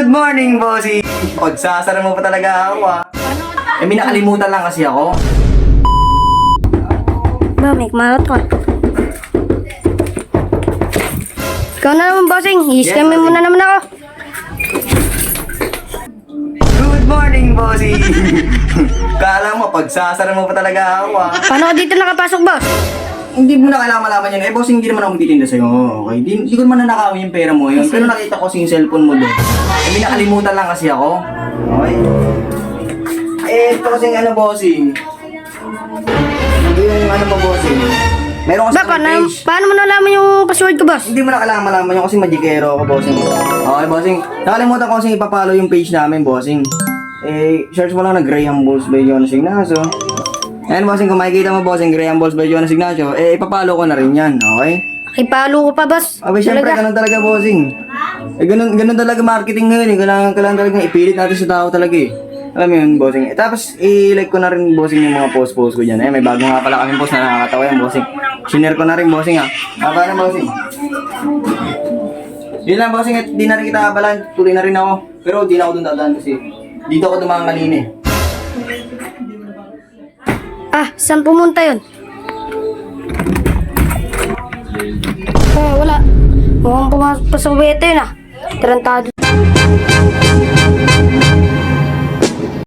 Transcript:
Good morning, bossy! Pagsasara mo pa talaga ako, ah. Eh, may nakalimutan lang kasi ako. Ba, may kumarot ka. Ikaw na naman, bossing. I-scam Yes, mo na naman ako. Good morning, bossy! Kala mo, pagsasara mo pa talaga ako, ah. Paano ka dito nakapasok, boss? Hindi mo na kailangan malaman yun. Eh, boss, hindi naman ako magtitinda sa'yo. Okay? Di, di ko naman nanakawin yung pera mo yun. Pero nakita ko yung cellphone mo doon. Eh, may nakalimutan lang kasi ako. Okay? Eh, ito kasing ano, bossing. Yung ano mo, bossing. Meron kasi Ba, kami paano, page. paano mo nalaman yung password ko, boss? Hindi mo na kailangan malaman yun kasi magikero ako, bossing. Okay, bossing. Nakalimutan ko kasi ipapalo yung page namin, bossing. Eh, search mo lang na Graham Balls by Jonas Ignacio. Ayan, bossing, kung makikita mo, bossing, Graham Balls by Jonas Ignacio, eh, ipapalo ko na rin yan, okay? Ipalo ko pa, boss. Abay, syempre, ganun talaga, bossing. Eh, ganun, ganun talaga marketing ngayon, eh. Kailangan, kailangan talaga ipilit natin sa tao talaga, eh. Alam mo yun, bossing. Eh, tapos, i-like ko na rin, bossing, yung mga post-post ko dyan. Eh, may bago nga pala kaming post na nakakatawa yan, bossing. Sinare ko na rin, bossing, ha. Ah, paano, bossing? Yun lang, bossing. At di na rin kita abalan. Tuloy na rin ako. Pero di na ako dun dadaan kasi dito ako dumaan kanina, eh. Ah, saan pumunta yun? Ah, wala. Mukhang pumasok pa sa wete yun, ah. Tarantado